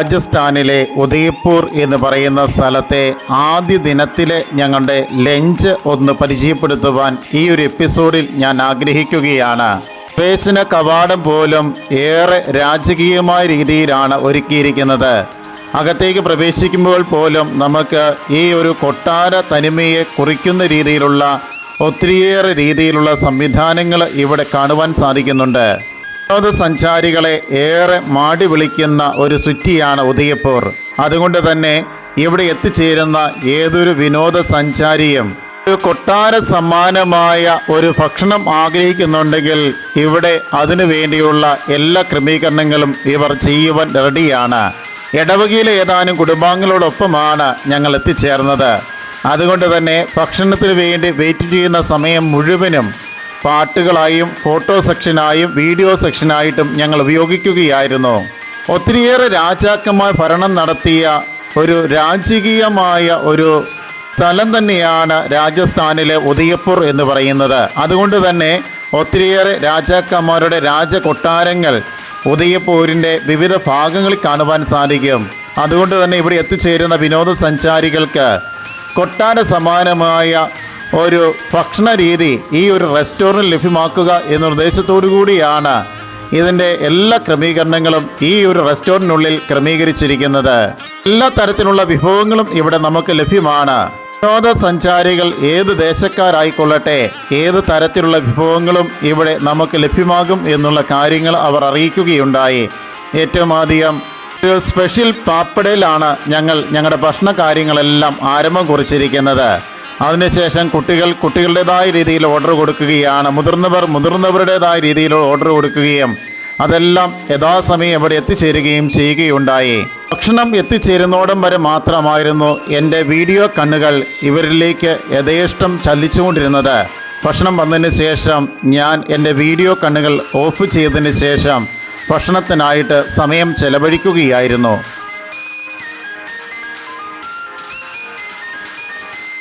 രാജസ്ഥാനിലെ ഉദയ്പൂർ എന്ന് പറയുന്ന സ്ഥലത്തെ ആദ്യ ദിനത്തിലെ ഞങ്ങളുടെ ലഞ്ച് ഒന്ന് പരിചയപ്പെടുത്തുവാൻ ഈ ഒരു എപ്പിസോഡിൽ ഞാൻ ആഗ്രഹിക്കുകയാണ്. പ്രവേശന കവാടം പോലും ഏറെ രാജകീയമായ രീതിയിലാണ് ഒരുക്കിയിരിക്കുന്നത്. അകത്തേക്ക് പ്രവേശിക്കുമ്പോൾ പോലും നമുക്ക് ഈ ഒരു കൊട്ടാര തനിമയെ കുറിക്കുന്ന രീതിയിലുള്ള ഒത്തിരിയേറെ രീതിയിലുള്ള സംവിധാനങ്ങൾ ഇവിടെ കാണുവാൻ സാധിക്കുന്നുണ്ട്. വിനോദസഞ്ചാരികളെ ഏറെ മാടി വിളിക്കുന്ന ഒരു സിറ്റിയാണ് ഉദയപൂർ അതുകൊണ്ട് തന്നെ ഇവിടെ എത്തിച്ചേരുന്ന ഏതൊരു വിനോദസഞ്ചാരിയും ഒരു കൊട്ടാര സമ്മാനമായ ഒരു ഭക്ഷണം ആഗ്രഹിക്കുന്നുണ്ടെങ്കിൽ ഇവിടെ അതിനു വേണ്ടിയുള്ള എല്ലാ ക്രമീകരണങ്ങളും ഇവർ ചെയ്യുവാൻ റെഡിയാണ്. ഇടവകയിലെ ഏതാനും കുടുംബാംഗങ്ങളോടൊപ്പമാണ് ഞങ്ങൾ എത്തിച്ചേർന്നത്. അതുകൊണ്ട് തന്നെ ഭക്ഷണത്തിന് വേണ്ടി വെയിറ്റ് ചെയ്യുന്ന സമയം മുഴുവനും പാട്ടുകളായും ഫോട്ടോ സെക്ഷനായും വീഡിയോ സെക്ഷനായിട്ടും ഞങ്ങൾ ഉപയോഗിക്കുകയായിരുന്നു. ഒത്തിരിയേറെ രാജാക്കന്മാർ ഭരണം നടത്തിയ ഒരു രാജകീയമായ ഒരു സ്ഥലം തന്നെയാണ് രാജസ്ഥാനിലെ ഉദയപൂർ എന്ന് പറയുന്നത്. അതുകൊണ്ട് തന്നെ ഒത്തിരിയേറെ രാജാക്കന്മാരുടെ രാജകൊട്ടാരങ്ങൾ ഉദയപൂരിന്റെ വിവിധ ഭാഗങ്ങളിൽ കാണുവാൻ സാധിക്കും. അതുകൊണ്ട് തന്നെ ഇവിടെ എത്തിച്ചേരുന്ന വിനോദസഞ്ചാരികൾക്ക് കൊട്ടാര സമാനമായ ഒരു ഭക്ഷണ രീതി ഈ ഒരു റെസ്റ്റോറന്റ് ലഭ്യമാക്കുക എന്ന ഉദ്ദേശത്തോടു കൂടിയാണ് ഇതിന്റെ എല്ലാ ക്രമീകരണങ്ങളും ഈ ഒരു റെസ്റ്റോറന്റിനുള്ളിൽ ക്രമീകരിച്ചിരിക്കുന്നത്. എല്ലാ തരത്തിലുള്ള വിഭവങ്ങളും ഇവിടെ നമുക്ക് ലഭ്യമാണ്. വിനോദസഞ്ചാരികൾ ഏത് ദേശക്കാരായിക്കൊള്ളട്ടെ ഏത് തരത്തിലുള്ള വിഭവങ്ങളും ഇവിടെ നമുക്ക് ലഭ്യമാകും എന്നുള്ള കാര്യങ്ങൾ അവർ അറിയിക്കുകയുണ്ടായി. ഏറ്റവും ആദ്യം ഒരു സ്പെഷ്യൽ പാപ്പടയിലാണ് ഞങ്ങൾ ഞങ്ങളുടെ ഭക്ഷണ കാര്യങ്ങളെല്ലാം ആരംഭം കുറിച്ചിരിക്കുന്നത്. അതിനുശേഷം കുട്ടികൾ കുട്ടികളുടേതായ രീതിയിൽ ഓർഡർ കൊടുക്കുകയാണ്. മുതിർന്നവർ മുതിർന്നവരുടേതായ രീതിയിൽ ഓർഡർ കൊടുക്കുകയും അതെല്ലാം യഥാസമയം ഇവിടെ എത്തിച്ചേരുകയും ചെയ്യുകയുണ്ടായി. ഭക്ഷണം എത്തിച്ചേരുന്നോടം വരെ മാത്രമായിരുന്നു എന്റെ വീഡിയോ കണ്ണുകൾ ഇവരിലേക്ക് യഥേഷ്ടം ചലിച്ചുകൊണ്ടിരുന്നത്. ഭക്ഷണം വന്നതിന് ശേഷം ഞാൻ എന്റെ വീഡിയോ കണ്ണുകൾ ഓഫ് ചെയ്തതിന് ശേഷം ഭക്ഷണത്തിനായിട്ട് സമയം ചെലവഴിക്കുകയായിരുന്നു.